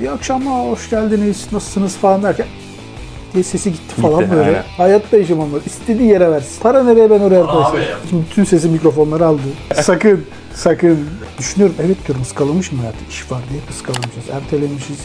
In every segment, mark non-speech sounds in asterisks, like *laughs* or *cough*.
İyi akşamlar, hoş geldiniz, nasılsınız falan derken diye sesi gitti falan Gitti, böyle. aynen. Hayatta yaşamam böyle. İstediği yere versin. Para nereye ben oraya arkadaşlar. Şimdi bütün sesi mikrofonları aldı. sakın, sakın. Düşünüyorum evet diyorum ıskalamışım hayatı. İş var diye ıskalamışız, ertelemişiz.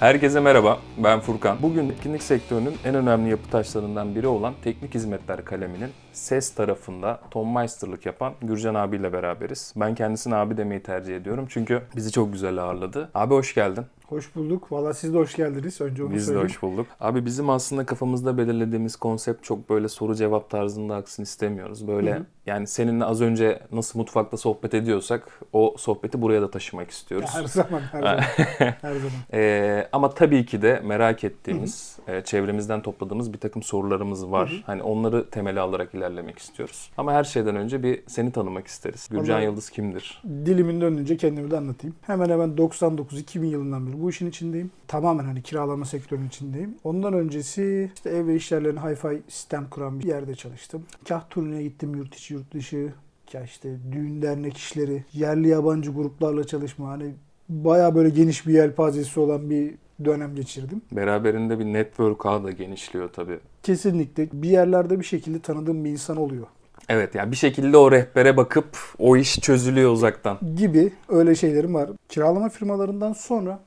Herkese merhaba, ben Furkan. Bugün etkinlik sektörünün en önemli yapı taşlarından biri olan Teknik Hizmetler kaleminin ses tarafında Tom Meister'lık yapan Gürcan abiyle beraberiz. Ben kendisine abi demeyi tercih ediyorum çünkü bizi çok güzel ağırladı. Abi hoş geldin. Hoş bulduk. Valla siz de hoş geldiniz. Önce onu Biz de söyleyeyim. hoş bulduk. Abi bizim aslında kafamızda belirlediğimiz konsept çok böyle soru cevap tarzında aksın istemiyoruz. Böyle yani seninle az önce nasıl mutfakta sohbet ediyorsak o sohbeti buraya da taşımak istiyoruz. Her zaman, her zaman. *laughs* her zaman. Ee, ama tabii ki de merak ettiğimiz, e, çevremizden topladığımız bir takım sorularımız var. Hani onları temeli alarak ilerlemek istiyoruz. Ama her şeyden önce bir seni tanımak isteriz. Gürcan Vallahi- Yıldız kimdir? Dilimin dönünce kendimi de anlatayım. Hemen hemen 99-2000 yılından beri bu işin içindeyim. Tamamen hani kiralama sektörünün içindeyim. Ondan öncesi işte ev ve iş yerlerine hi-fi sistem kuran bir yerde çalıştım. Kah turneye gittim yurt içi yurt dışı. Kah işte düğün dernek işleri, yerli yabancı gruplarla çalışma. Hani baya böyle geniş bir yelpazesi olan bir dönem geçirdim. Beraberinde bir network ağı da genişliyor tabii. Kesinlikle bir yerlerde bir şekilde tanıdığım bir insan oluyor. Evet yani bir şekilde o rehbere bakıp o iş çözülüyor uzaktan. gibi öyle şeylerim var. Kiralama firmalarından sonra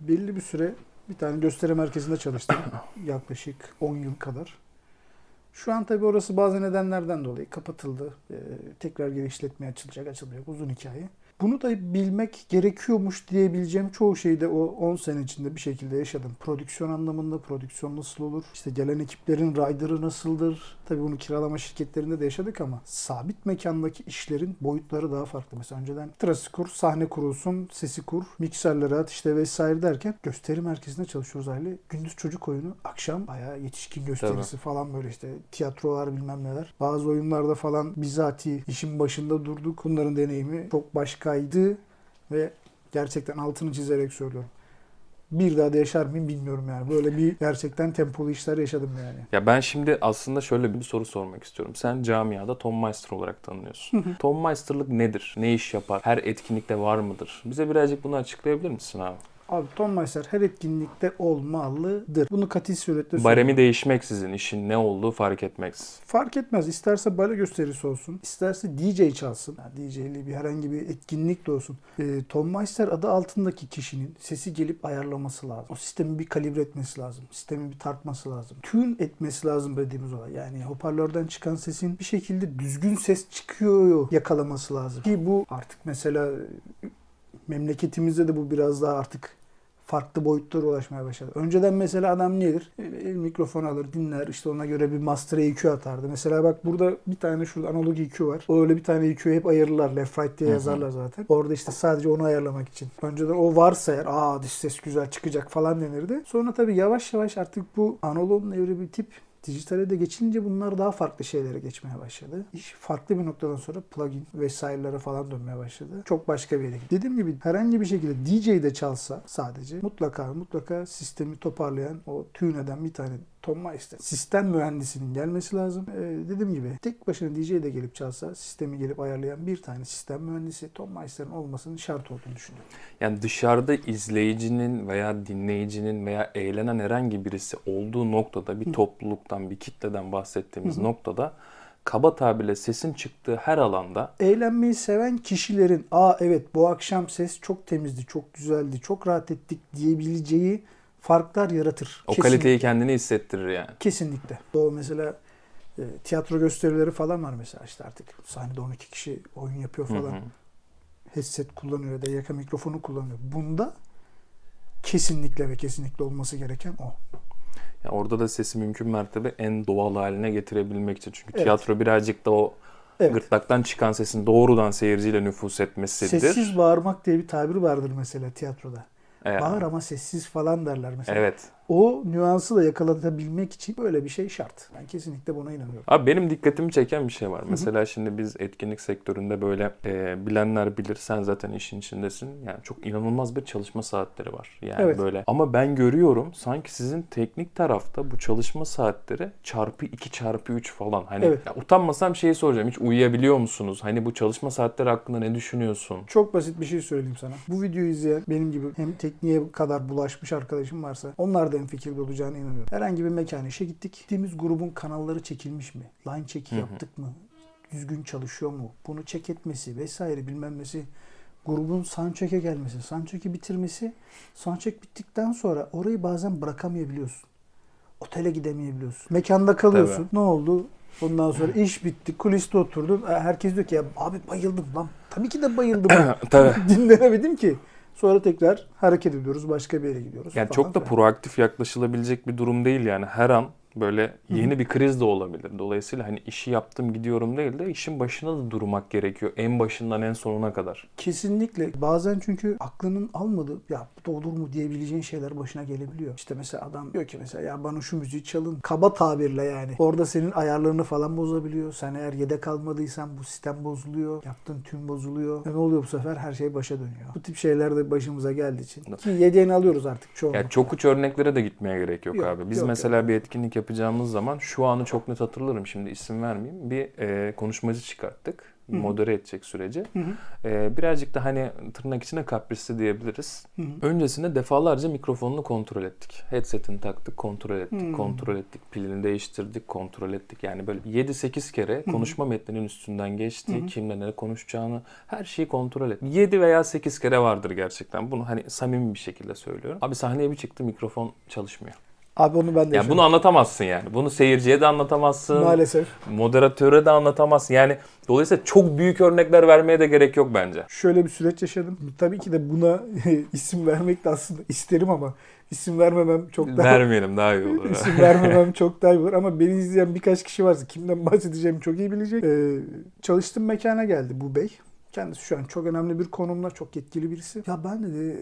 belli bir süre bir tane gösteri merkezinde çalıştım. *coughs* Yaklaşık 10 yıl kadar. Şu an tabii orası bazı nedenlerden dolayı kapatıldı. Ee, tekrar geri işletmeye açılacak, açılmayacak. Uzun hikaye. Bunu da bilmek gerekiyormuş diyebileceğim çoğu şeyi de o 10 sene içinde bir şekilde yaşadım. Prodüksiyon anlamında prodüksiyon nasıl olur? İşte gelen ekiplerin rider'ı nasıldır? Tabii bunu kiralama şirketlerinde de yaşadık ama sabit mekandaki işlerin boyutları daha farklı. Mesela önceden trası kur, sahne kurulsun, sesi kur, mikserleri at işte vesaire derken gösteri merkezinde çalışıyoruz aile. Gündüz çocuk oyunu, akşam bayağı yetişkin gösterisi falan böyle işte tiyatrolar bilmem neler. Bazı oyunlarda falan bizatihi işin başında durduk. Bunların deneyimi çok başkaydı ve gerçekten altını çizerek söylüyorum. Bir daha da yaşar mıyım bilmiyorum yani. Böyle bir gerçekten tempolu işler yaşadım yani. Ya ben şimdi aslında şöyle bir soru sormak istiyorum. Sen camiada Tom Meister olarak tanınıyorsun. Tom Meister'lık nedir? Ne iş yapar? Her etkinlikte var mıdır? Bize birazcık bunu açıklayabilir misin abi? Abi Tom Meister her etkinlikte olmalıdır. Bunu katil suretle. Baremi değişmeksizin işin ne olduğu fark etmez. Fark etmez. İsterse bale gösterisi olsun. isterse DJ çalsın. Yani DJ'li bir herhangi bir etkinlik de olsun. Ee, Tom Meister adı altındaki kişinin sesi gelip ayarlaması lazım. O sistemi bir kalibre etmesi lazım. Sistemi bir tartması lazım. Tune etmesi lazım dediğimiz olay. Yani hoparlörden çıkan sesin bir şekilde düzgün ses çıkıyor yakalaması lazım. Ki bu artık mesela memleketimizde de bu biraz daha artık farklı boyutlara ulaşmaya başladı. Önceden mesela adam nedir? El mikrofon alır, dinler, işte ona göre bir master EQ atardı. Mesela bak burada bir tane şurada analog EQ var. O öyle bir tane EQ'yu hep ayırırlar. Left right diye yazarlar zaten. Orada işte sadece onu ayarlamak için. Önceden o varsa eğer aa dış ses güzel çıkacak falan denirdi. Sonra tabii yavaş yavaş artık bu analogun evri bir tip Dijitale de geçince bunlar daha farklı şeylere geçmeye başladı. İş farklı bir noktadan sonra plugin vesairelere falan dönmeye başladı. Çok başka bir yere gitti. Dediğim gibi herhangi bir şekilde DJ de çalsa sadece mutlaka mutlaka sistemi toparlayan o tune eden bir tane Tom Meister. Sistem mühendisinin gelmesi lazım. Ee, dediğim gibi tek başına DJ de gelip çalsa sistemi gelip ayarlayan bir tane sistem mühendisi Tom Meister'ın olmasının şart olduğunu düşünüyorum. Yani dışarıda izleyicinin veya dinleyicinin veya eğlenen herhangi birisi olduğu noktada bir topluluktan, bir kitleden bahsettiğimiz noktada kaba tabirle sesin çıktığı her alanda eğlenmeyi seven kişilerin aa evet bu akşam ses çok temizdi, çok güzeldi, çok rahat ettik diyebileceği farklar yaratır. o Kesin- kaliteyi kendini hissettirir yani. Kesinlikle. O mesela e, tiyatro gösterileri falan var mesela işte artık sahnede 12 kişi oyun yapıyor Hı falan. hı. Headset kullanıyor ya da yaka mikrofonu kullanıyor. Bunda kesinlikle ve kesinlikle olması gereken o. Ya orada da sesi mümkün mertebe en doğal haline getirebilmek için. Çünkü Evet. tiyatro birazcık da o Evet. gırtlaktan çıkan sesin doğrudan seyirciyle nüfus etmesidir. Sessiz bağırmak diye bir tabir vardır mesela tiyatroda. Bağır ama sessiz falan derler mesela. Evet. O nüansı da yakalatabilmek için böyle bir şey şart. Ben kesinlikle buna inanıyorum. Abi benim dikkatimi çeken bir şey var. Mesela şimdi biz etkinlik sektöründe böyle e, bilenler bilir. Sen zaten işin içindesin. Yani çok inanılmaz bir çalışma saatleri var. Yani Evet. böyle. Ama ben görüyorum sanki sizin teknik tarafta bu çalışma saatleri çarpı 2 çarpı 3 falan. Hani Evet. ya utanmasam şeyi soracağım. Hiç uyuyabiliyor musunuz? Hani bu çalışma saatleri hakkında ne düşünüyorsun? Çok basit bir şey söyleyeyim sana. Bu videoyu izleyen benim gibi hem tekniğe kadar bulaşmış arkadaşım varsa onlar da en fikirde olacağına inanıyorum. Herhangi bir mekan işe gittik. Gittiğimiz grubun kanalları çekilmiş mi? Line check'i yaptık mı? Düzgün çalışıyor mu? Bunu check etmesi vesaire bilmem nesi. Grubun soundcheck'e gelmesi, soundcheck'i bitirmesi. Soundcheck bittikten sonra orayı bazen bırakamayabiliyorsun. Otele gidemeyebiliyorsun. Mekanda kalıyorsun. Tabii. Ne oldu? Ondan sonra iş bitti. Kuliste oturdun. E, Herkes diyor ki ya abi bayıldım lan. Tabii ki de bayıldım. *laughs* Tabii. dinlenemedim ki. Sonra tekrar hareket ediyoruz. Başka bir yere gidiyoruz. Yani falan çok da proaktif yaklaşılabilecek bir durum değil yani. Her an böyle yeni bir kriz de olabilir. Dolayısıyla hani işi yaptım gidiyorum değil de işin başına da durmak gerekiyor. En başından en sonuna kadar. Kesinlikle. Bazen çünkü aklının almadığı ya bu da olur mu diyebileceğin şeyler başına gelebiliyor. İşte mesela adam diyor ki mesela ya bana şu müziği çalın. Kaba tabirle yani. Orada senin ayarlarını falan bozabiliyor. Sen eğer yedek almadıysan bu sistem bozuluyor. Yaptığın tüm bozuluyor. E ne oluyor bu sefer? Her şey başa dönüyor. Bu tip şeyler de başımıza geldiği için. Ki yedeğini alıyoruz artık çoğunlukla. Yani çok uç örneklere de gitmeye gerek yok, Yok, abi. Biz yok, mesela yok. bir etkinlik yapacağımız zaman şu anı çok net hatırlarım. Şimdi isim vermeyeyim. Bir e, konuşmacı çıkarttık. Modere edecek süreci. Hı hı. E, birazcık da hani tırnak içine kaprisli diyebiliriz. Hı hı. Öncesinde defalarca mikrofonunu kontrol ettik. Headsetini taktık, kontrol ettik, Hmm. kontrol ettik. Pilini değiştirdik, kontrol ettik. Yani böyle 7-8 kere konuşma metninin üstünden geçti. Kimle ne konuşacağını her şeyi kontrol ettik. 7 veya 8 kere vardır gerçekten. Bunu hani samimi bir şekilde söylüyorum. Abi sahneye bir çıktı mikrofon çalışmıyor. Abi onu ben de Yani yaşadım. bunu anlatamazsın yani. Bunu seyirciye de anlatamazsın. Maalesef. Moderatöre de anlatamazsın. Yani dolayısıyla çok büyük örnekler vermeye de gerek yok bence. Şöyle bir süreç yaşadım. Tabii ki de buna *laughs* isim vermek de aslında isterim ama isim vermemem çok daha Vermeyelim daha iyi *laughs* olur. isim vermemem çok daha iyi olur ama beni izleyen birkaç kişi varsa kimden bahsedeceğimi çok iyi bilecek. Ee, çalıştığım mekana geldi bu bey. Kendisi şu an çok önemli bir konumda, çok yetkili birisi. Ya ben dedi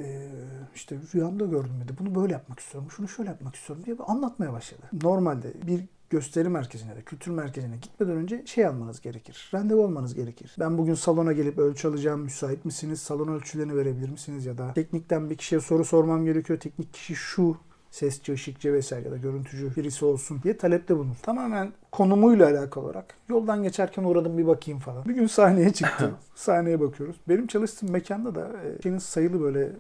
işte rüyamda gördüm dedi. Bunu böyle yapmak istiyorum, şunu şöyle yapmak istiyorum diye anlatmaya başladı. Normalde bir gösteri merkezine de kültür merkezine gitmeden önce şey almanız gerekir. Randevu almanız gerekir. Ben bugün salona gelip ölçü alacağım. Müsait misiniz? Salon ölçülerini verebilir misiniz? Ya da teknikten bir kişiye soru sormam gerekiyor. Teknik kişi şu sesçi, ışıkçı vesaire ya da görüntücü birisi olsun diye talepte bulunur. Tamamen konumuyla alakalı olarak yoldan geçerken uğradım bir bakayım falan. Bir gün sahneye çıktı. *laughs* sahneye bakıyoruz. Benim çalıştığım mekanda da e, şeyin sayılı böyle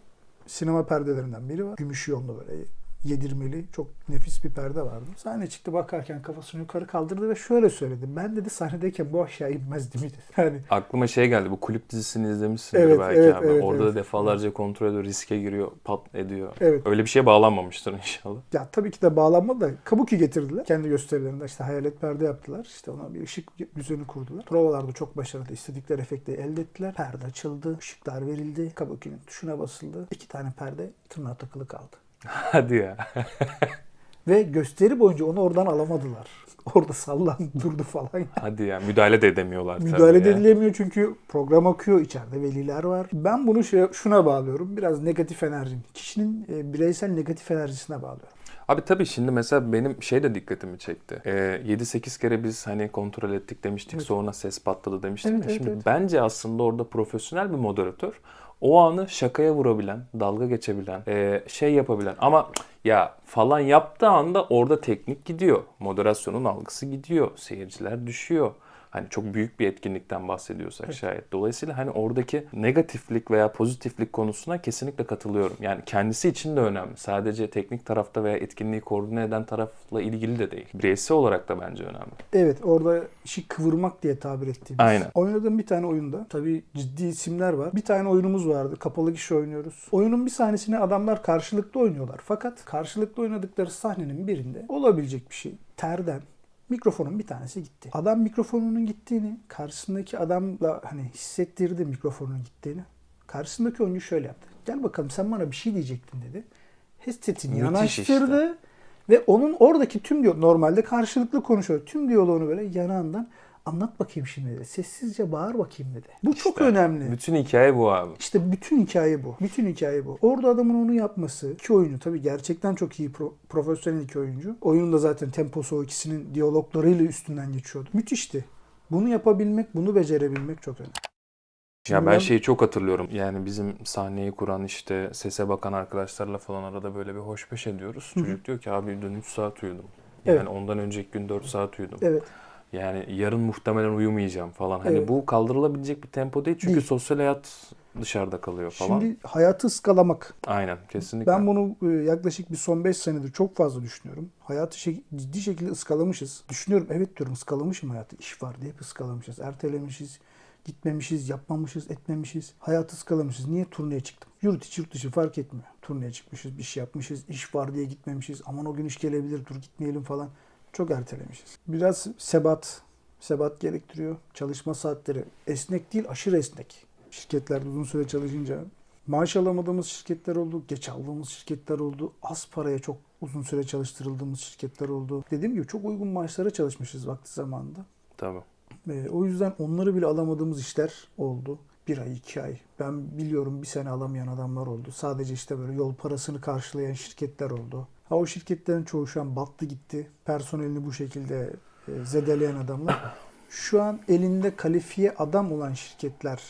sinema perdelerinden biri var. Gümüş yonlu böyle yedirmeli çok nefis bir perde vardı. Sahneye çıktı bakarken kafasını yukarı kaldırdı ve şöyle söyledi. Ben dedi sahnedeyken bu aşağı inmez değil mi dedi. *laughs* Yani Aklıma şey geldi. Bu kulüp dizisini izlemişsindir Evet, belki evet, abi. evet, Orada evet. da defalarca kontrol ediyor, riske giriyor, pat ediyor. evet Öyle bir şeye bağlanmamıştır inşallah. Ya tabii ki de bağlanma da kabuki getirdiler. Kendi gösterilerinde işte hayalet perde yaptılar. İşte ona bir ışık düzeni kurdular. Provalarda çok başarılı. istedikleri efekti elde ettiler. Perde açıldı. ışıklar verildi. Kabukinin tuşuna basıldı. İki tane perde tırnağa takılı kaldı. *laughs* Hadi ya. *laughs* Ve gösteri boyunca onu oradan alamadılar. *laughs* Orada sallandı durdu falan. Hadi ya. Müdahale de edemiyorlar tabii Müdahale ya. edilemiyor çünkü program akıyor. içeride veliler var. Ben bunu şey, şuna bağlıyorum. Biraz negatif enerjinin. Kişinin e, bireysel negatif enerjisine bağlıyorum. Abi tabii şimdi mesela benim şey de dikkatimi çekti. Ee, 7-8 kere biz hani kontrol ettik demiştik. Evet. Sonra ses patladı demiştik. Evet, ya. evet, Şimdi evet. bence aslında orada profesyonel bir moderatör o anı şakaya vurabilen, dalga geçebilen, e, şey yapabilen ama ya falan yaptığı anda orada teknik gidiyor. Moderasyonun algısı gidiyor. Seyirciler düşüyor. Hani çok büyük bir etkinlikten bahsediyorsak Evet. şayet. Dolayısıyla hani oradaki negatiflik veya pozitiflik konusuna kesinlikle katılıyorum. Yani kendisi için de önemli. Sadece teknik tarafta veya etkinliği koordine eden tarafla ilgili de değil. Bireysel olarak da bence önemli. Evet orada işi kıvırmak diye tabir ettiğimiz. Aynen. Oynadığım bir tane oyunda tabii ciddi isimler var. Bir tane oyunumuz vardı. Kapalı kişi oynuyoruz. Oyunun bir sahnesini adamlar karşılıklı oynuyorlar. Fakat karşılıklı oynadıkları sahnenin birinde olabilecek bir şey. Terden mikrofonun bir tanesi gitti. Adam mikrofonunun gittiğini karşısındaki adamla hani hissettirdi mikrofonun gittiğini. Karşısındaki oyuncu şöyle yaptı. Gel bakalım sen bana bir şey diyecektin dedi. Headsetini yanaştırdı. işte. Ve onun oradaki tüm diyor normalde karşılıklı konuşuyor. Tüm diyaloğunu böyle yanağından Anlat bakayım şimdi dedi. Sessizce bağır bakayım dedi. Bu çok İşte önemli. Bütün hikaye bu abi. İşte bütün hikaye bu. Bütün hikaye bu. Orada adamın onu yapması. iki oyuncu tabii gerçekten çok iyi pro- profesyonel iki oyuncu. Oyunun da zaten temposu o ikisinin diyaloglarıyla üstünden geçiyordu. Müthişti. Bunu yapabilmek, bunu becerebilmek çok önemli. Ya ben şeyi çok hatırlıyorum. Yani bizim sahneyi kuran işte sese bakan arkadaşlarla falan arada böyle bir hoşbeş ediyoruz. Çocuk diyor ki abi dün 3 saat uyudum. Yani Evet. ondan önceki gün 4 saat uyudum. Evet. Yani yarın muhtemelen uyumayacağım falan. Hani Evet. bu kaldırılabilecek bir tempo değil çünkü Değil. sosyal hayat dışarıda kalıyor falan. Şimdi hayatı ıskalamak. Aynen kesinlikle. Ben bunu e, yaklaşık bir son 5 senedir çok fazla düşünüyorum. Hayatı şey- ciddi şekilde ıskalamışız. Düşünüyorum evet diyorum ıskalamışım hayatı. İş var diye hep ıskalamışız. Ertelemişiz. Gitmemişiz, yapmamışız, etmemişiz. Hayatı ıskalamışız. Niye turneye çıktım? Yurt içi yurt dışı fark etmiyor. Turneye çıkmışız, bir şey yapmışız, iş var diye gitmemişiz. Aman o gün iş gelebilir, dur gitmeyelim falan. Çok ertelemişiz. Biraz sebat, sebat gerektiriyor. Çalışma saatleri esnek değil, aşırı esnek. Şirketlerde uzun süre çalışınca maaş alamadığımız şirketler oldu, geç aldığımız şirketler oldu, az paraya çok uzun süre çalıştırıldığımız şirketler oldu. Dediğim gibi çok uygun maaşlara çalışmışız vakti zamanında. Tabii. Ee, o yüzden onları bile alamadığımız işler oldu. Bir ay, iki ay. Ben biliyorum bir sene alamayan adamlar oldu. Sadece işte böyle yol parasını karşılayan şirketler oldu. Ha o şirketlerin çoğu şu an battı gitti. Personelini bu şekilde e, zedeleyen adamlar. Şu an elinde kalifiye adam olan şirketler,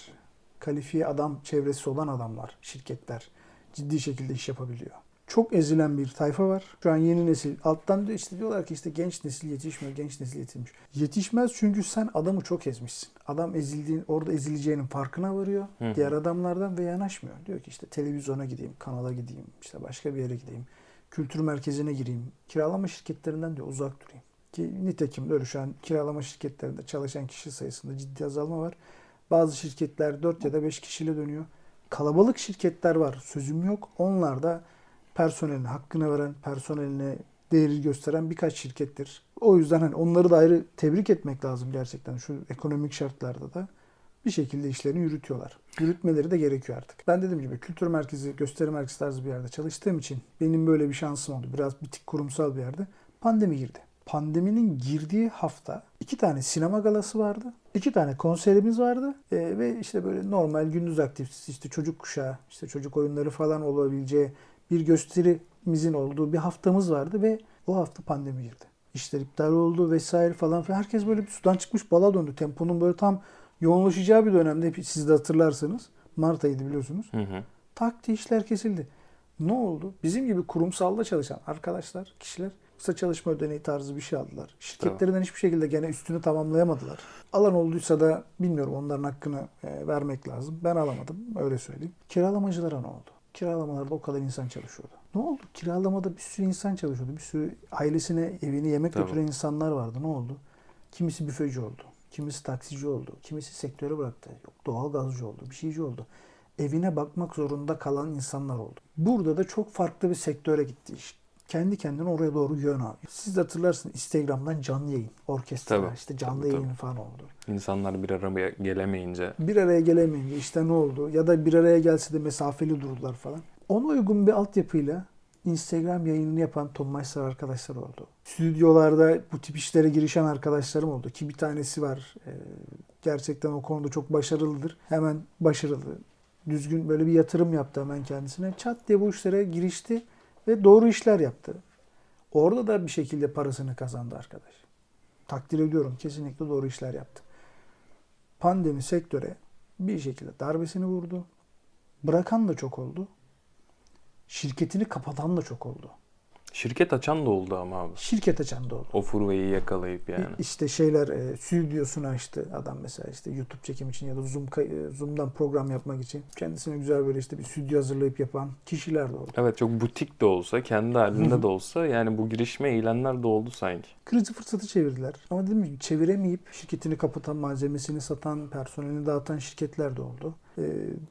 kalifiye adam çevresi olan adamlar, şirketler ciddi şekilde iş yapabiliyor. Çok ezilen bir tayfa var. Şu an yeni nesil alttan diyor işte diyorlar ki işte genç nesil yetişmiyor, genç nesil yetişmiş. Yetişmez çünkü sen adamı çok ezmişsin. Adam ezildiğin, orada ezileceğinin farkına varıyor. Hı. Diğer adamlardan ve yanaşmıyor. Diyor ki işte televizyona gideyim, kanala gideyim, işte başka bir yere gideyim. Kültür merkezine gireyim. Kiralama şirketlerinden diyor uzak durayım. Ki nitekim öyle şu an kiralama şirketlerinde çalışan kişi sayısında ciddi azalma var. Bazı şirketler 4 ya da 5 kişiyle dönüyor. Kalabalık şirketler var. Sözüm yok. Onlar da personeline hakkını veren, personeline değeri gösteren birkaç şirkettir. O yüzden hani onları da ayrı tebrik etmek lazım gerçekten şu ekonomik şartlarda da bir şekilde işlerini yürütüyorlar. Yürütmeleri de gerekiyor artık. Ben dediğim gibi kültür merkezi, gösteri merkezi tarzı bir yerde çalıştığım için benim böyle bir şansım oldu. Biraz bir tık kurumsal bir yerde. Pandemi girdi. Pandeminin girdiği hafta iki tane sinema galası vardı. iki tane konserimiz vardı. Ee, ve işte böyle normal gündüz aktivitesi işte çocuk kuşağı, işte çocuk oyunları falan olabileceği bir gösterimizin olduğu bir haftamız vardı ve o hafta pandemi girdi. İşler iptal oldu vesaire falan. Herkes böyle bir sudan çıkmış bala döndü. Temponun böyle tam yoğunlaşacağı bir dönemde siz de hatırlarsınız. Mart ayıydı biliyorsunuz. Hı hı. Tak diye işler kesildi. Ne oldu? Bizim gibi kurumsalda çalışan arkadaşlar, kişiler kısa çalışma ödeneği tarzı bir şey aldılar. Şirketlerinden hiçbir şekilde gene üstünü tamamlayamadılar. Alan olduysa da bilmiyorum onların hakkını e, vermek lazım. Ben alamadım öyle söyleyeyim. Kiralamacılara ne oldu? Kiralamalarda o kadar insan çalışıyordu. Ne oldu? Kiralamada bir sürü insan çalışıyordu. Bir sürü ailesine evini yemek Tabii. götüren insanlar vardı. Ne oldu? Kimisi büfeci oldu. Kimisi taksici oldu. Kimisi sektöre bıraktı. Yok doğalgazcı oldu. Bir şeyci oldu. Evine bakmak zorunda kalan insanlar oldu. Burada da çok farklı bir sektöre gitti iş. Kendi kendine oraya doğru yön alıyor. Siz de hatırlarsınız Instagram'dan canlı yayın, orkestra, Tabii. işte canlı Tabii, yayın tabii. falan oldu. İnsanlar bir araya gelemeyince Bir araya gelemeyince işte ne oldu? Ya da bir araya gelse de mesafeli durdular falan. Ona uygun bir altyapıyla Instagram yayınını yapan Tom Meister arkadaşlar oldu. Stüdyolarda bu tip işlere girişen arkadaşlarım oldu. Ki bir tanesi var. e, gerçekten o konuda çok başarılıdır. Hemen başarılı. Düzgün böyle bir yatırım yaptı hemen kendisine. Çat diye bu işlere girişti ve doğru işler yaptı. Orada da bir şekilde parasını kazandı arkadaş. Takdir ediyorum. Kesinlikle doğru işler yaptı. Pandemi sektöre bir şekilde darbesini vurdu. Bırakan da çok oldu. Şirketini kapatan da çok oldu. şirket açan da oldu ama abi. Şirket açan da oldu. O furveyi yakalayıp yani. İşte şeyler e, stüdyosunu açtı adam mesela işte YouTube çekim için ya da Zoom e, Zoom'dan program yapmak için kendisine güzel böyle işte bir stüdyo hazırlayıp yapan kişiler de oldu. Evet çok butik de olsa, kendi halinde de olsa yani bu girişime eğilenler de oldu sanki. Krizi fırsatı çevirdiler. Ama dediğim gibi çeviremeyip şirketini kapatan, malzemesini satan, personelini dağıtan şirketler de oldu. Ee,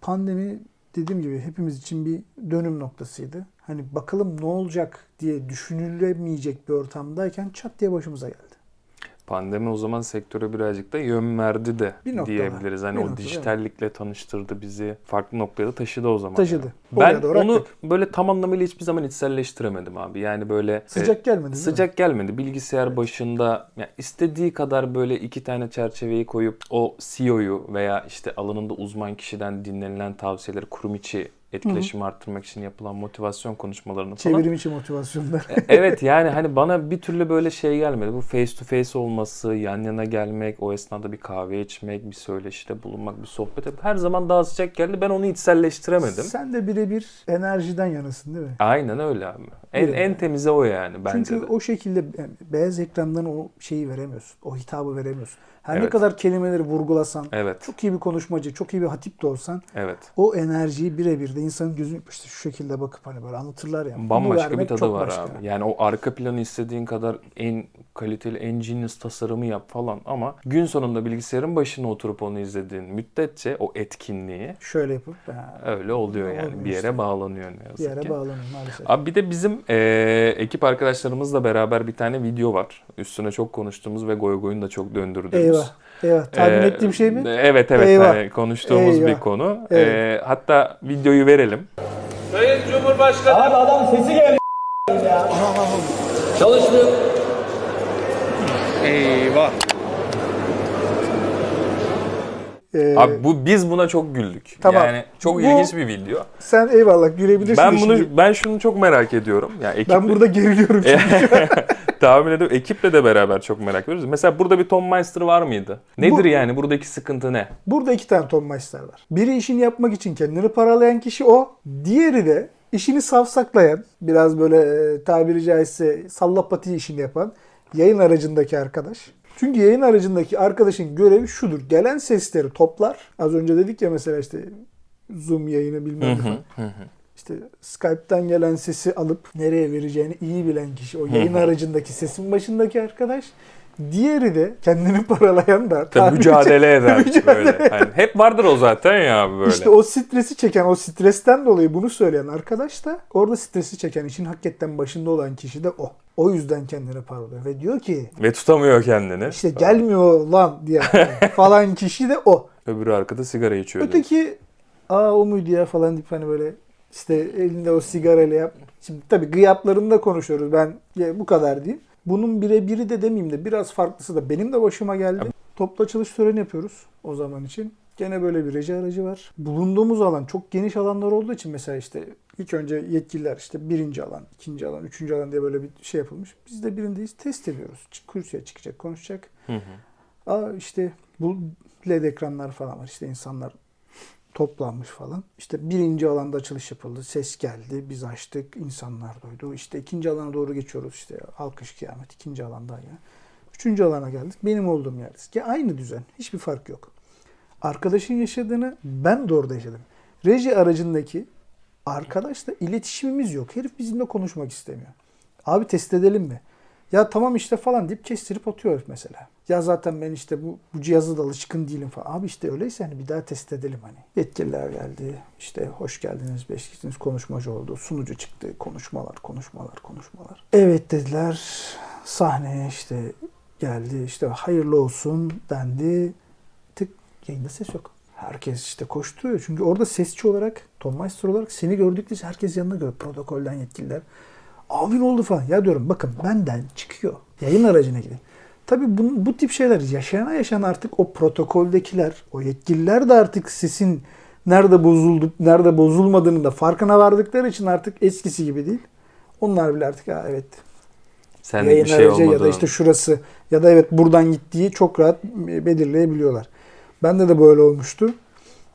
pandemi dediğim gibi hepimiz için bir dönüm noktasıydı. Hani bakalım ne olacak diye düşünülemeyecek bir ortamdayken çat diye başımıza geldi. Pandemi o zaman sektöre birazcık da yön verdi de Bir noktada, diyebiliriz. Hani bir o noktada, dijitallikle tanıştırdı bizi. Farklı noktaya da taşıdı o zaman. Taşıdı. Oraya Ben onu aktık. böyle tam anlamıyla hiçbir zaman içselleştiremedim abi. Yani böyle Sıcak gelmedi mi? Sıcak gelmedi. Bilgisayar başında yani istediği kadar böyle iki tane çerçeveyi koyup o CEO'yu veya işte alanında uzman kişiden dinlenilen tavsiyeleri kurum içi etkileşimi arttırmak için yapılan motivasyon konuşmalarını falan. Çevrim içi motivasyonlar. evet yani hani bana bir türlü böyle şey gelmedi. Bu face to face olması, yan yana gelmek, o esnada bir kahve içmek, bir söyleşide bulunmak, bir sohbet etmek her zaman daha sıcak geldi. Ben onu içselleştiremedim. Sen de birebir enerjiden yanasın değil mi? Aynen öyle abi. En, en temizi o yani bence Çünkü de. o şekilde beyaz ekrandan o şeyi veremiyorsun. O hitabı veremiyorsun. Her ne Evet. kadar kelimeleri vurgulasan, Evet. çok iyi bir konuşmacı, çok iyi bir hatip de olsan Evet. o enerjiyi birebir de insanın gözünü işte şu şekilde bakıp hani böyle anlatırlar ya. Bambaşka bir tadı var başka. abi. Yani o arka planı istediğin kadar en kaliteli, en genius tasarımı yap falan ama gün sonunda bilgisayarın başına oturup onu izlediğin müddetçe o etkinliği Şöyle yapıp ha, öyle oluyor yani. Olmuyor Bir yere işte. bağlanıyor ne yazık bir yere ki. bağlanıyor maalesef. Abi bir de bizim eee, ekip arkadaşlarımızla beraber bir tane video var. Üstüne çok konuştuğumuz ve goy goyun da çok döndürdüğümüz. Eyvah. Eyvah. Tahmin Ee, ettiğim şey mi? Evet evet Eyvah. hani konuştuğumuz Eyvah. bir konu. Evet. Ee, hatta videoyu verelim. Sayın Cumhurbaşkanı Abi adam sesi geldi ya. çalışmıyor. Ee, Abi bu biz buna çok güldük. Tamam. Yani çok Bu- ilginç bir video. sen eyvallah gülebilirsin. Ben bunu şimdi. ben şunu çok merak ediyorum. Yani ekip ben burada geriliyorum. şimdi. *laughs* tahmin ediyorum ekiple de beraber çok merak ediyoruz. Mesela burada bir Tom Meister var mıydı? Nedir Bu- yani buradaki sıkıntı ne? Burada iki tane Tom Meister var. Biri işini yapmak için kendini paralayan kişi o. Diğeri de işini savsaklayan, biraz böyle e, tabiri caizse sallapati işini yapan yayın aracındaki arkadaş. Çünkü yayın aracındaki arkadaşın görevi şudur. Gelen sesleri toplar. Az önce dedik ya mesela işte Zoom yayını bilmem ne falan. İşte Skype'tan gelen sesi alıp nereye vereceğini iyi bilen kişi. O yayın aracındaki sesin başındaki arkadaş. Diğeri de kendini paralayan da. Tabii mücadele eden *laughs* Mücadele böyle. Hani hep vardır o zaten ya böyle. İşte o stresi çeken, o stresten dolayı bunu söyleyen arkadaş da orada stresi çeken, işin hakikaten başında olan kişi de o. O yüzden kendini paralıyor ve diyor ki Ve tutamıyor kendini. işte gelmiyor lan diye *laughs* falan kişi de o. Öbürü arkada sigara içiyor. Öteki aa o muydu ya falan deyip hani böyle işte elinde o sigarayla yap. Şimdi tabii gıyaplarında konuşuyoruz ben bu kadar diyeyim. Bunun birebiri de demeyeyim de biraz farklısı da benim de başıma geldi. Toplu açılış töreni yapıyoruz o zaman için. Gene böyle bir reji aracı var. Bulunduğumuz alan çok geniş alanlar olduğu için mesela işte ilk önce yetkililer işte birinci alan, ikinci alan, üçüncü alan diye böyle bir şey yapılmış. Biz de birindeyiz test ediyoruz. Kürsüye çıkacak, konuşacak. Hı hı. Aa işte bu led ekranlar falan var. İşte insanlar toplanmış falan. İşte birinci alanda açılış yapıldı. Ses geldi. Biz açtık. insanlar duydu. İşte ikinci alana doğru geçiyoruz. İşte alkış kıyamet. ikinci alanda ya. Üçüncü alana geldik. Benim olduğum yerdeyiz. Ki aynı düzen. Hiçbir fark yok. Arkadaşın yaşadığını ben de orada yaşadım. Reji aracındaki arkadaşla iletişimimiz yok. Herif bizimle konuşmak istemiyor. Abi test edelim mi? Ya tamam işte falan deyip kestirip atıyor mesela. Ya zaten ben işte bu, bu cihazı da alışkın değilim falan. Abi işte öyleyse hani bir daha test edelim hani. Yetkililer geldi. İşte hoş geldiniz, beş kişisiniz konuşmacı oldu. Sunucu çıktı. Konuşmalar, konuşmalar, konuşmalar. Evet dediler. Sahneye işte geldi. İşte hayırlı olsun dendi. Tık yayında ses yok. Herkes işte koşturuyor. Çünkü orada sesçi olarak, Tom Meister olarak seni gördükçe herkes yanına görüyor. Protokolden yetkililer. Abi ne oldu falan. Ya diyorum bakın benden çıkıyor. Yayın aracına gidin. Tabii bu, bu tip şeyler yaşayana yaşana artık o protokoldekiler, o yetkililer de artık sesin nerede bozuldu, nerede bozulmadığını da farkına vardıkları için artık eskisi gibi değil. Onlar bile artık ha evet Sen yayın bir şey aracı olmadı. ya da işte şurası ya da evet buradan gittiği çok rahat belirleyebiliyorlar. Bende de böyle olmuştu.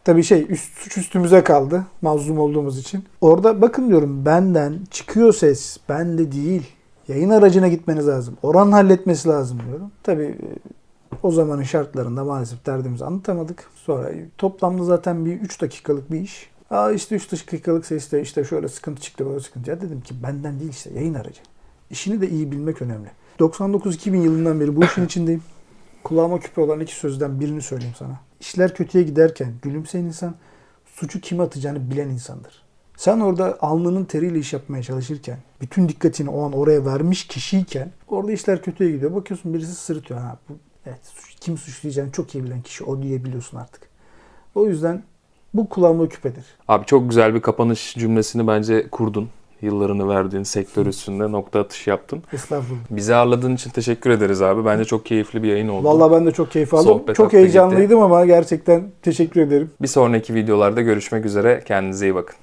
Tabii şey üst, suç üstümüze kaldı mazlum olduğumuz için. Orada bakın diyorum benden çıkıyor ses bende değil. Yayın aracına gitmeniz lazım. Oran halletmesi lazım diyorum. Tabii e, o zamanın şartlarında maalesef derdimizi anlatamadık. Sonra toplamda zaten bir 3 dakikalık bir iş. Aa işte 3 dakikalık seste işte şöyle sıkıntı çıktı böyle sıkıntı. Ya dedim ki benden değil işte yayın aracı. İşini de iyi bilmek önemli. 99-2000 yılından beri bu işin içindeyim. Kulağıma küpe olan iki sözden birini söyleyeyim sana. İşler kötüye giderken gülümseyen insan suçu kime atacağını bilen insandır. Sen orada alnının teriyle iş yapmaya çalışırken, bütün dikkatini o an oraya vermiş kişiyken orada işler kötüye gidiyor. Bakıyorsun birisi sırıtıyor. Ha, bu, evet, suç- kim suçlayacağını çok iyi bilen kişi o diyebiliyorsun artık. O yüzden Bu kullanma küpedir. Abi çok güzel bir kapanış cümlesini bence kurdun. Yıllarını verdiğin sektör üstünde nokta atış yaptın. Estağfurullah. Bizi ağırladığın için teşekkür ederiz abi. Bence çok keyifli bir yayın oldu. Vallahi ben de çok keyif aldım. Sohbet çok heyecanlıydım ama gerçekten teşekkür ederim. Bir sonraki videolarda görüşmek üzere. Kendinize iyi bakın.